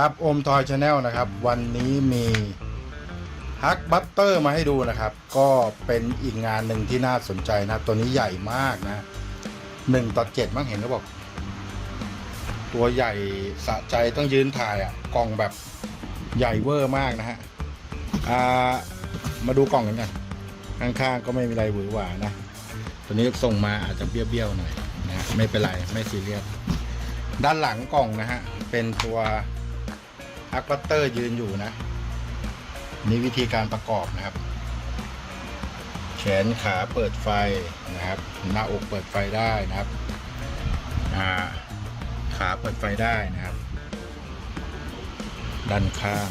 ครับโอมทอยชาแนลนะครับ วันนี้มีฮักบัตเตอร์มาให้ดูนะครับ ก็เป็นอีกงานหนึ่งที่น่าสนใจนะตัวนี้ใหญ่มากนะหนึ่งต่อเจ็ดมั้งเห็นเขาบอก ตัวใหญ่สะใจต้องยืนถ่ายอะ่ะ กล่องแบบใหญ่เวอร์มากนะฮะอ่ามาดูกล่องกันกันข้างๆก็ไม่มีอะไรหวือหวานะ ตัวนี้ส่งมาอาจจะเบี้ยวๆหน่อยนะฮะไม่เป็นไรไม่ซีเรียสด้านหลังกล่องนะฮะเป็นตัว อักบัตเตอร์ยืนอยู่นะ นี่วิธีการประกอบนะครับ แขนขาเปิดไฟนะครับ หน้าอกเปิดไฟได้นะครับาขาเปิดไฟได้นะครับ ด้านข้าง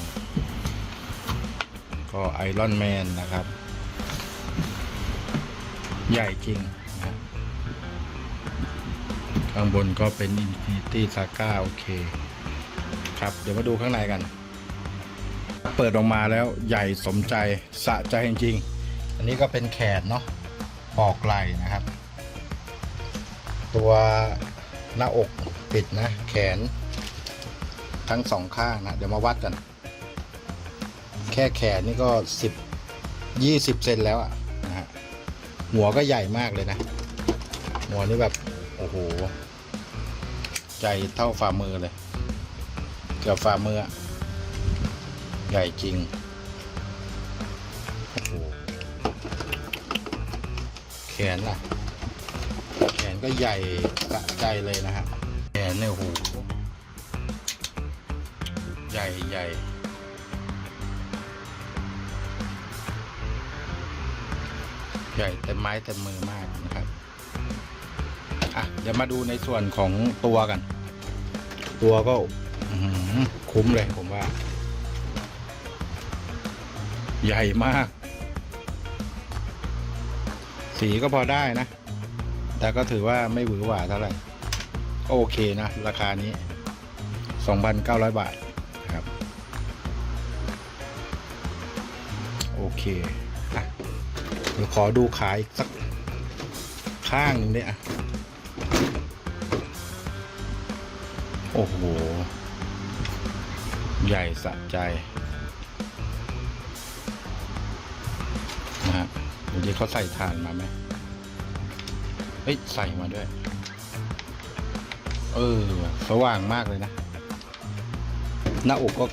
ก็ไอรอนแมนนะครับ ใหญ่จริงนะข้างบนก็เป็น Infinity Saga โอเค ครับ เดี๋ยวมาดูข้างในกัน เปิดออกมาแล้วใหญ่สมใจสะใจจริงๆ อันนี้ก็เป็นแขนเนาะปอกไหลนะครับ ตัวหน้าอกปิดนะ แขน ทั้งสองข้างนะ เดี๋ยวมาวัดกัน แค่แขนนี่ก็สิบยี่สิบเซนแล้วอะนะฮะหัวก็ใหญ่มากเลยนะ หัวนี่แบบ โอ้โหใจเท่าฝ่ามือเลย เกือบฝ่ามืออใหญ่จริง โอ้โห แขนล่ะ แขนก็ใหญ่สะใจเลยนะฮะ แขนเนี่ยโอ้โห ใหญ่ใหญ่ใหญ่เต็มไม้เต็มมือมากนะครับ อะ เดี๋ยวมาดูในส่วนของตัวกัน ตัวก็ คุ้มเลยผมว่า ใหญ่มาก สีก็พอได้นะ แต่ก็ถือว่าไม่หวือหวาเท่าไหร่โอเคนะ ราคานี้ 2,900 บาทครับ โอเคอะเดี๋ยวขอดูขาอีกสักข้างหนึ่งเนี่ยอะโอ้โห ใหญ่สะใจนะฮะเดี๋ยวนี้เขาใส่ถ่านมาไหมเฮ้ย ใส่มาด้วย เออ สว่างมากเลยนะ หน้าอกก็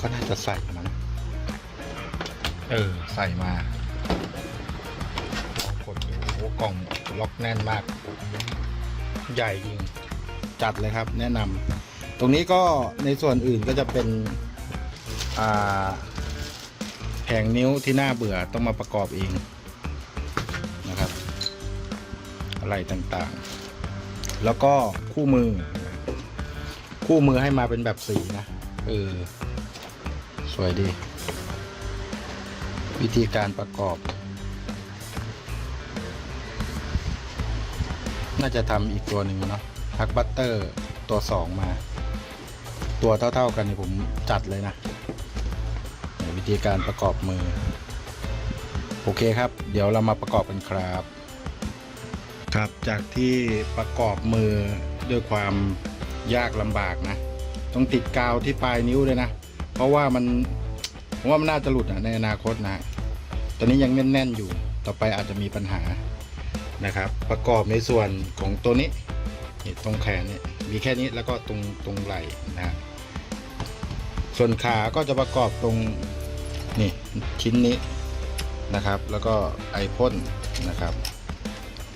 ก็น่าจะใส่มานะเออ ใส่มาลองกดดูโอ้กล่องล็อกแน่นมาก ใหญ่จริง จัดเลยครับ แนะนำ ตรงนี้ก็ในส่วนอื่นก็จะเป็นแผงนิ้วที่น่าเบื่อต้องมาประกอบเองนะครับ อะไรต่างๆ แล้วก็คู่มือ คู่มือให้มาเป็นแบบสีนะเออสวยดี วิธีการประกอบ น่าจะทำอีกตัวหนึ่งเนาะพักบัตเตอร์ตัวสองมา ตัวเท่า ๆ กันนี่ผมจัดเลยนะวิธีการประกอบมือ โอเคครับ เดี๋ยวเรามาประกอบกันครับ ครับจากที่ประกอบมือด้วยความยากลำบากนะ ต้องติดกาวที่ปลายนิ้วเลยนะ เพราะว่ามันผมว่ามันน่าจะหลุดนะในอนาคตนะตอนนี้ยังแน่นๆอยู่ ต่อไปอาจจะมีปัญหานะครับ ประกอบในส่วนของตัวนี้นี่ตรงแขนเนี่ยมีแค่นี้แล้วก็ตรงตรงไหล่นะ ส่วนขาก็จะประกอบตรงนี่ชิ้นนี้นะครับ แล้วก็ไอพ่นนะครับ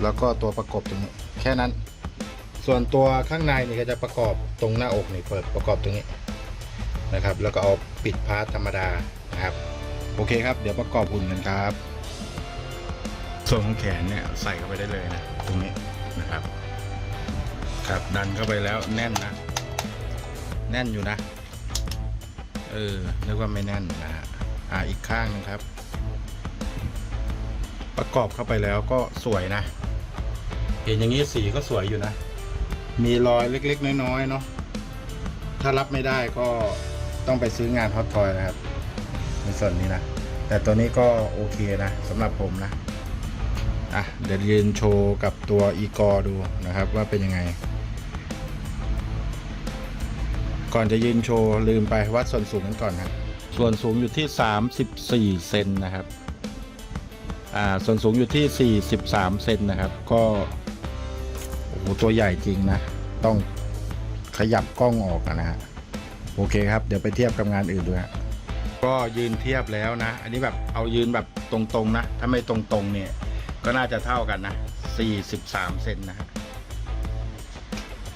แล้วก็ตัวประกบตรงนี้แค่นั้น ส่วนตัวข้างในนี่ก็จะประกอบตรงหน้าอกนี่เปิดประกอบตรงนี้นะครับ แล้วก็เอาปิดพาร์ทธรรมดานะครับโอเคครับ เดี๋ยวประกอบหุ่นกันครับ ส่วนของแขนเนี่ยใส่เข้าไปได้เลยนะตรงนี้นะครับครับดันเข้าไปแล้วแน่นนะ แน่นอยู่นะ เออนึกว่าไม่แน่นนะฮะอ่าอีกข้างหนึงครับ ประกอบเข้าไปแล้วก็สวยนะ เห็นอย่างนี้สีก็สวยอยู่นะ มีรอยเล็กๆ น้อยๆเนาะถ้ารับไม่ได้ก็ต้องไปซื้องานฮอตทอยนะครับ ในส่วนนี้นะ แต่ตัวนี้ก็โอเคนะสำหรับผมนะอะเดี๋ยวยืนโชว์กับตัวอีกอดูนะครับว่าเป็นยังไง ก่อนจะยืนโชว์ลืมไปวัดส่วนสูงกันก่อนครับส่วนสูงอยู่ที่ 34 เซนนะครับ อ่า ส่วนสูงอยู่ที่ 43 เซนนะครับ ก็ โอ้โห ตัวใหญ่จริงนะ ต้องขยับกล้องออกอะนะฮะ โอเคครับ เดี๋ยวไปเทียบกับงานอื่นด้วยฮะก็ยืนเทียบแล้วนะ อันนี้แบบเอายืนแบบตรงๆนะ ถ้าไม่ตรงๆเนี่ย ก็น่าจะเท่ากันนะ 43 เซนนะฮะ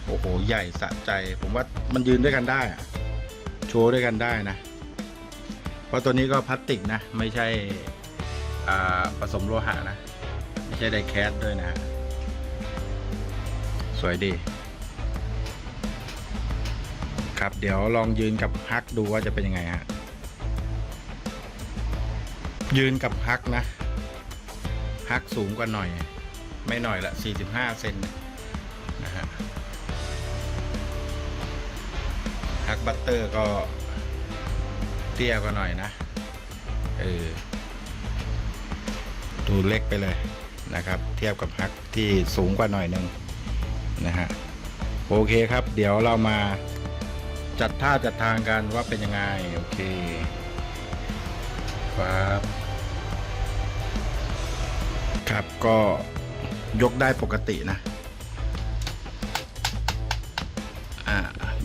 โอ้โห ใหญ่สะใจ ผมว่ามันยืนด้วยกันได้อะโชว์ด้วยกันได้นะ เพราะตัวนี้ก็พลาสติกนะ ไม่ใช่ผสมโลหะนะ ไม่ใช่ไดแคสด้วยนะฮะสวยดี ครับเดี๋ยวลองยืนกับฮักดูว่าจะเป็นยังไงฮะ ยืนกับฮักนะฮักสูงกว่าหน่อย ไม่หน่อยละ 45 เซนนะ ฮักบัตเตอร์ก็เตี้ยกว่าหน่อยนะ เออ ดูเล็กไปเลยนะครับ เทียบกับฮักที่สูงกว่าหน่อยหนึ่งนะฮะ โอเคครับ เดี๋ยวเรามาจัดท่าจัดทางกันว่าเป็นยังไง โอเคครับครับก็ยกได้ปกตินะ อ่า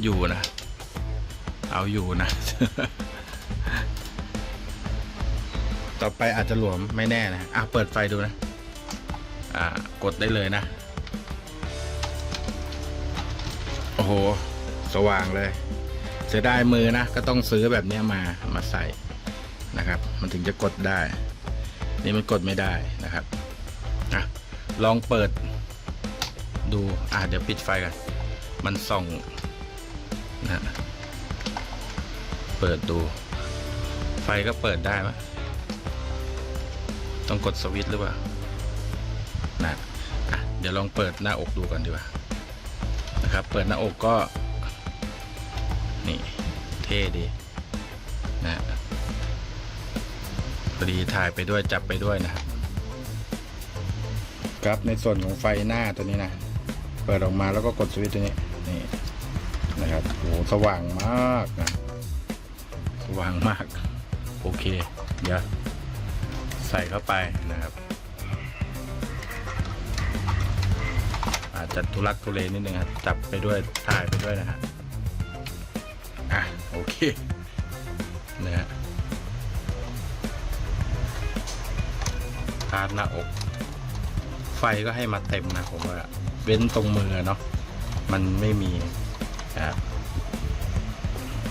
อยู่นะ เอาอยู่นะ ต่อไปอาจจะหลวมไม่แน่นะ อะ เปิดไฟดูนะ อ่า กดได้เลยนะ โอ้โห สว่างเลย เสียดายมือนะ ก็ต้องซื้อแบบเนี้ยมา มาใส่นะครับ มันถึงจะกดได้ นี่มันกดไม่ได้นะครับอะลองเปิดดู อะ เดี๋ยวปิดไฟกัน มันส่องนะ เปิดดู ไฟก็เปิดได้ไหมต้องกดสวิตช์หรือเปล่านะอะเดี๋ยวลองเปิดหน้าอกดูก่อนดีกว่านะครับ เปิดหน้าอกก็ นี่ เท่ดีนะพอดีถ่ายไปด้วยจับไปด้วยนะครับครับในส่วนของไฟหน้าตัวนี้นะ เปิดออกมาแล้วก็กดสวิตช์ตัวนี้นี่นะครับโอ้โหสว่างมากนะ วางมาก โอเค เดี๋ยว ใส่เข้าไปนะครับ อาจจะทุลักทุเลนิดนึงครับ จับไปด้วยถ่ายไปด้วยนะฮะอะโอเคนะฮะพาดหน้าอก ไฟก็ให้มาเต็มนะผมว่าเว้นตรงมือเนาะมันไม่มีนะครับ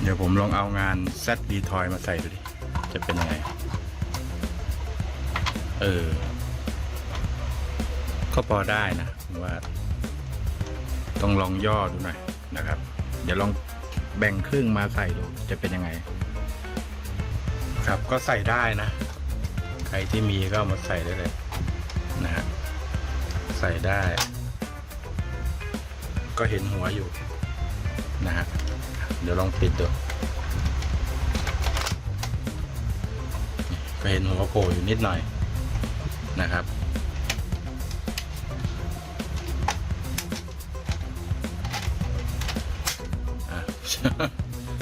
เดี๋ยวผมลองเอางาน Z d t o y มาใส่ดูดิ จะเป็นยังไง เออ ก็พอได้นะผมว่า ต้องลองย่อดูหน่อยนะครับ เดี๋ยวลองแบ่งครึ่งมาใส่ดู จะเป็นยังไง ครับก็ใส่ได้นะ ใครที่มีก็มาใส่ได้เลยนะฮะใส่ได้ ก็เห็นหัวอยู่นะฮะเดี๋ยวลองปิดดู ก็เห็นหัวโผล่อยู่นิดหน่อยนะครับ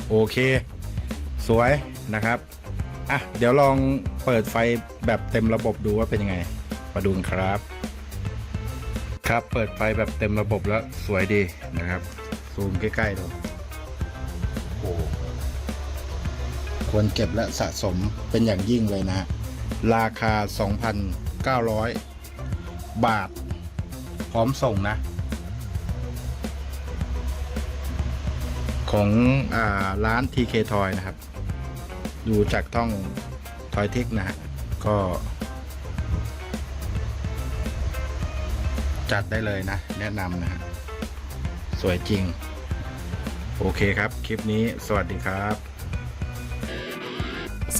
โอเค สวยนะครับ อะ เดี๋ยวลองเปิดไฟแบบเต็มระบบดูว่าเป็นยังไง มาดูครับ ครับเปิดไฟแบบเต็มระบบแล้วสวยดีนะครับ ซูมใกล้ๆดูโอ้ ควรเก็บและสะสมเป็นอย่างยิ่งเลยนะ ราคา 2,900 บาท พร้อมส่งนะ ของอร้าน TK Toy นะครับ ดูจากท่อง Toy t i c นะฮะ ก็ จัดได้เลยนะ แนะนำนะฮะ สวยจริง โอเคครับ คลิปนี้สวัสดีครับ